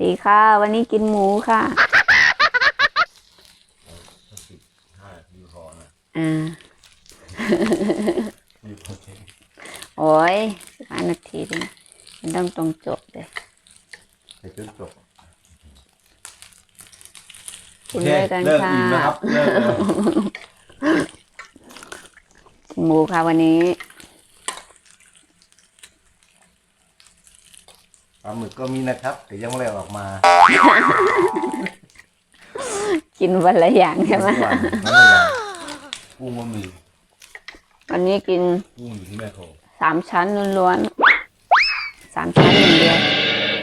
ดีค่ะ วันนี้กินหมูค่ะสิบห้าทีพอนะอ่ามีโปรตีนโอ้ยสิบห้านาทีดิมันต้องตรงจบเลยไปจนจบกินด้วยกันเลิกค่ะอิ่มนะครับเลิกแล้วกินหมูค่ะวันนี้ ปลาหมึกก็มีนะครับ แต่ยังไม่ได้เอาออกมากินวันละอย่างใช่ไหมทุกวันนั่นแหละอย่างกุ้งก็มีวันนี้กินกุ้งอยู่ที่แม่โถสามชั้นล้วนๆสามชั้นอย่างเดียว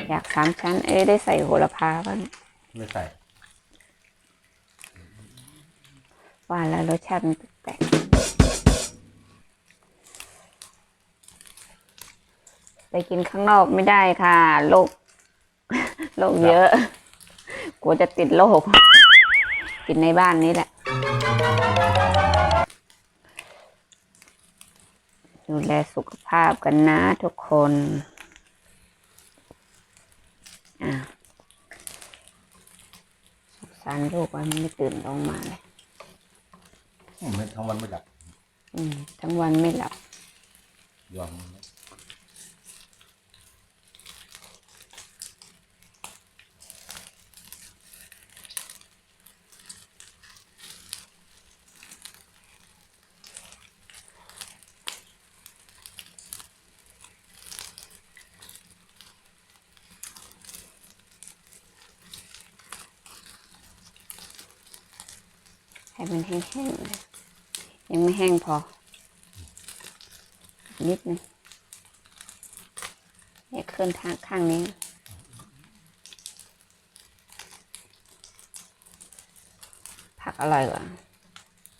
อยากสามชั้น เอ้ยได้ใส่โหระพาบ้างไม่ใส่ ว่าแล้วรสชาติมันแปลก กินข้างนอกไม่ได้ค่ะโรคโรคเยอะกลัวจะติดโรคกินในบ้านนี้แหละ ดูแลสุขภาพกันนะทุกคนอะสงสารลูกว่ามันไม่ตื่นลงมาเลยไม่ทั้งวันไม่ดับ อืม ทั้งวันไม่หลับยอม มันแห้งๆเลยยังไม่แห้งพอ นิดนึงเนี่ยเคลื่อนทางข้างนี้ผักอร่อยกว่า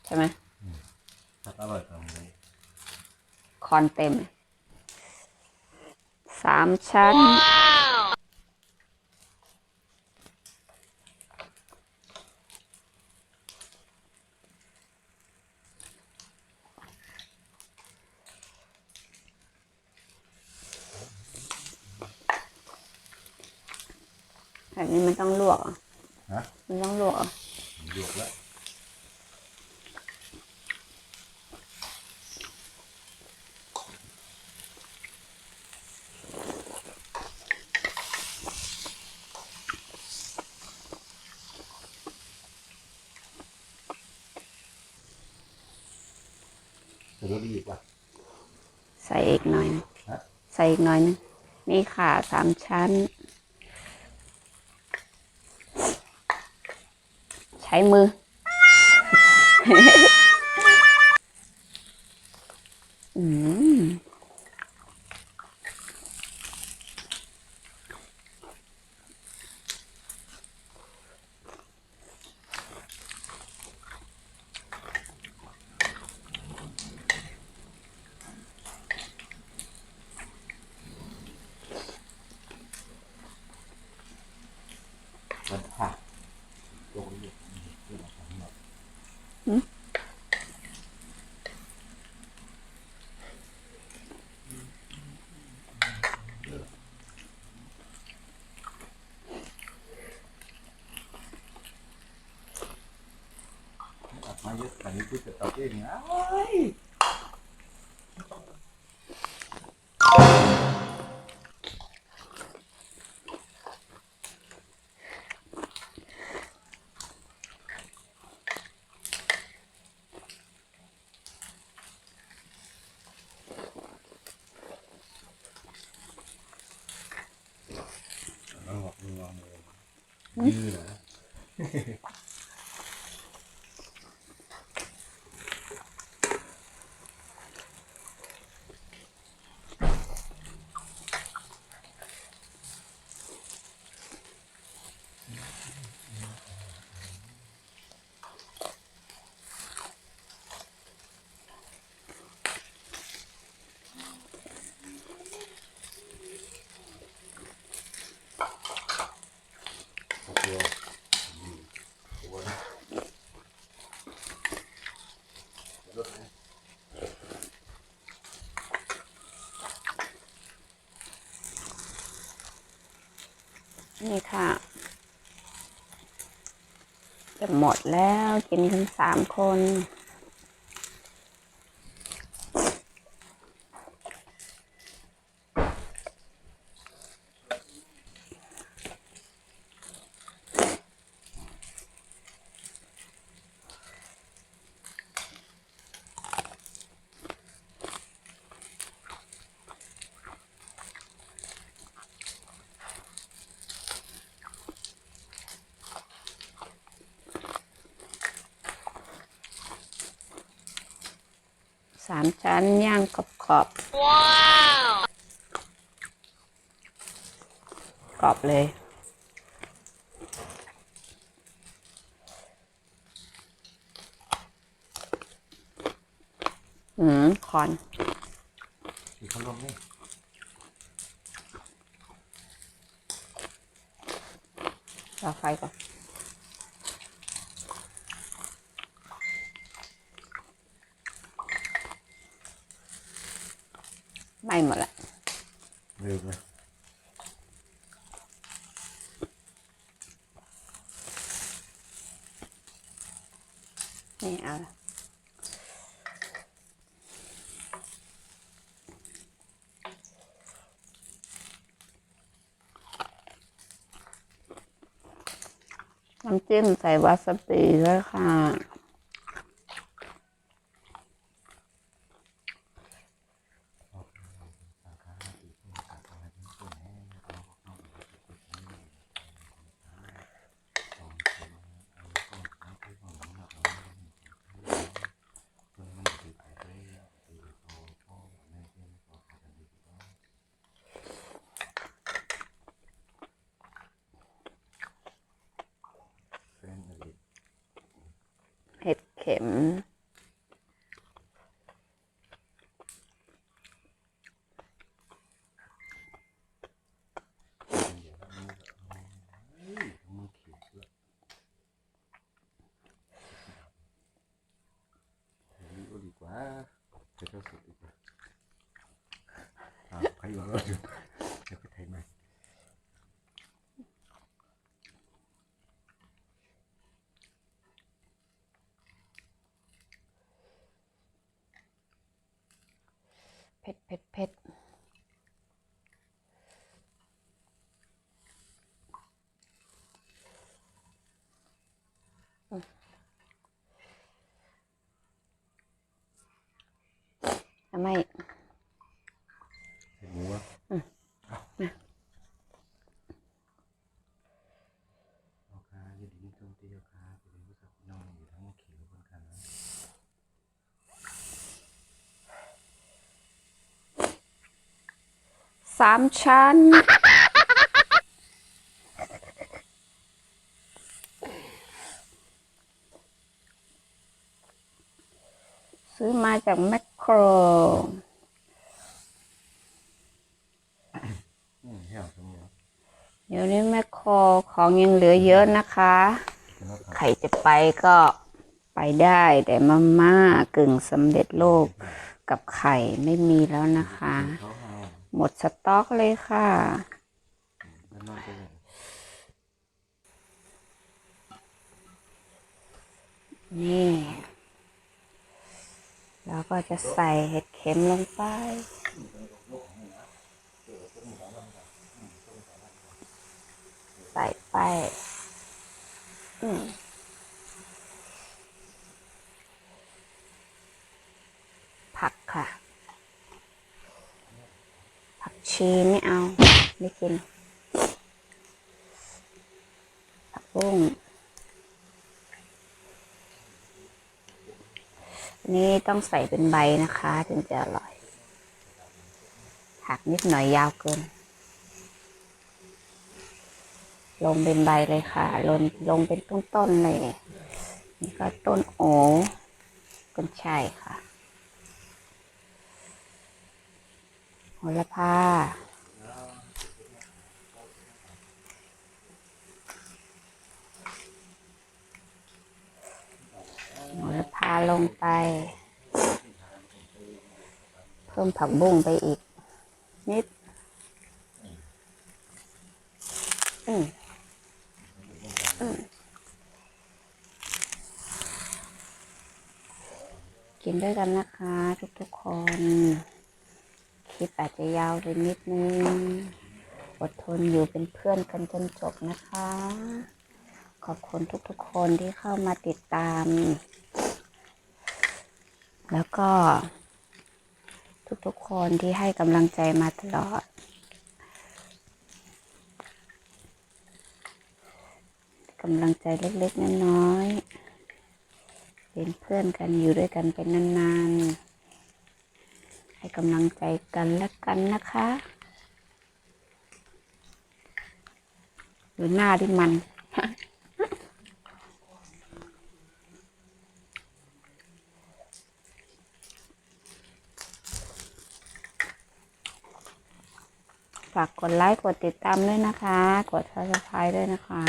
ใช่ไหมถ้าอร่อยตรงนี้คอนเต็มสามชั้น แบบนี้มันต้องลวกเหรอฮะ มันต้องลวกเหรอหยวกแล้วจะลดอีกป่ะ ใส่อีกหน่อยนึงฮะ ใส่อีกหน่อยนึงนี่ค่ะสามชั้น ใช้มือ อืมมันผักลงอีก ออก มาเยอะขนาดนี้พูดจะตอบเองนะเอ้ยต้องบอกมึงลองเลยยืดนะ โอเค นี่ค่ะ จะหมดแล้วกินกันสามคนามชั้นย่างกรอบกรอบกรอบเลย อืมคอนที่เขาลงนี่รอไฟก่อน หม่หมดละลืมเลยนี่เอาละน้ำจิ้มใส่วาซาบิด้วยค่ะ เส้นอะไร เห็ดเข็มมือเขียวเสื้อนี่ก็ดีกว่าจะเข้าสุดดีกว่าอ่าใครอยู่รถอยู่เดี๋ยวไปไทยใหม่ เผ็ดเผ็ดเผ็ดอืมทำไม เห็นหมูอะ อืม เอาเอาค่ะอยืดดิ้นตรงตีเอาค่ะไปเป็นผู้สาวน้องอยู่ทั้งเขียวเหมือนกันนะ สามชั้น ซื้อมาจากแมคโครเดี๋ยวนี้แมคโครของยังเหลือเยอะนะคะ ใครจะไปก็ไปได้แต่มาม่ากึ่งสำเร็จรูปกับไข่ไม่มีแล้วนะคะ หมดสต็อกเลยค่ะ นี่ แล้วก็จะใส่เห็ดเข็มลงไป ใส่ไป อืมผักค่ะ ผัก ชีไม่เอา ไม่กิน ผักบุ้งนี่ต้องใส่เป็นใบนะคะ ถึงจะอร่อย หักนิดหน่อยยาวเกิน ลงเป็นใบเลยค่ะ ลงลงเป็นต้นๆเลย นี่ก็ต้นโอต้นช่ายค่ะโห ระพาโหระพาลงไป เพิ่มผักบุ้งไปอีก นิด อืมอืมกินด้วยกันนะคะ ทุกๆคน ลิปอาจจะยาวไปนิดนึง อดทนอยู่เป็นเพื่อนกันจนจบนะคะ ขอบคุณทุกๆคนที่เข้ามาติดตาม แล้วก็ ทุกๆคนที่ให้กำลังใจมาตลอดกำลังใจเล็กๆน้อยๆเป็นเพื่อนกันอยู่ด้วยกันเป็นนานๆ ให้กำลังใจกันและกันนะคะหรือหน้าที่มันฝากกดไลค์ กดติดตามด้วยนะคะ กด subscribe ด้วยนะคะ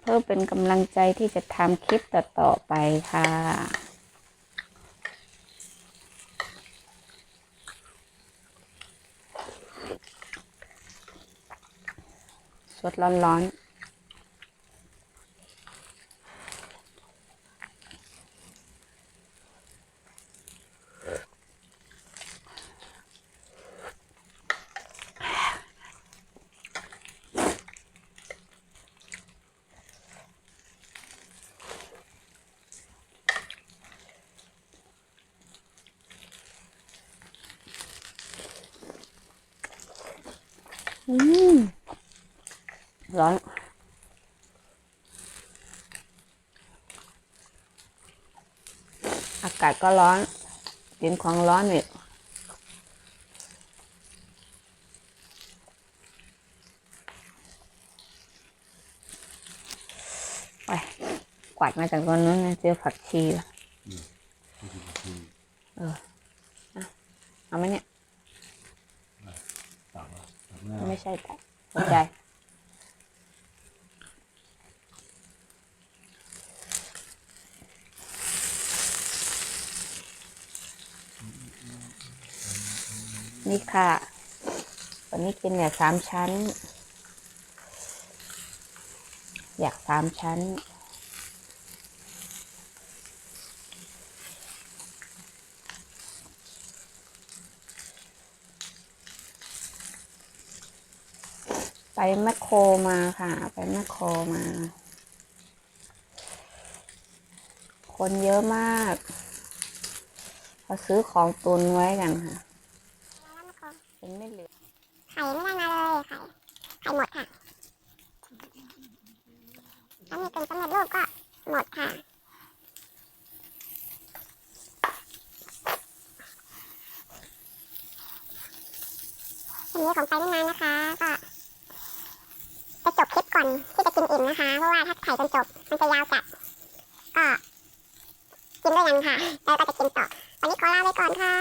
เพื่อเป็นกำลังใจที่จะทำคลิปต่อๆไปค่ะ สดร้อนๆอืม ร้อนอากาศก็ร้อนกินของร้อนอีกไปกวาดมาจากตรงนู้นนะเจอผักชีว่ะเอออะเอาไหมเนี่ยตักอะตักหน้าไม่ใช่แต่สนใจ ค่ะ วันนี้กินเนี่ยสามชั้น อยากสามชั้น ไปแมคโครมาค่ะ ไปแมคโครมา คนเยอะมากเขาซื้อของตุนไว้กันค่ะ เป็นไม่เหลือ ไข่ไม่ได้มาเลยไข่ไข่หมดค่ะ ถ้ามีเป็นสำเร็จรูปก็หมดค่ะวันนี้ของไปไม่นานนะคะ ก็จะจบคลิปก่อนที่จะกินอิ่มนะคะ เพราะว่าถ้าถ่ายจนจบมันจะยาวจัดก็กินด้วยกันค่ะ แล้วก็จะกินต่อ วันนี้ขอลาไปก่อนค่ะ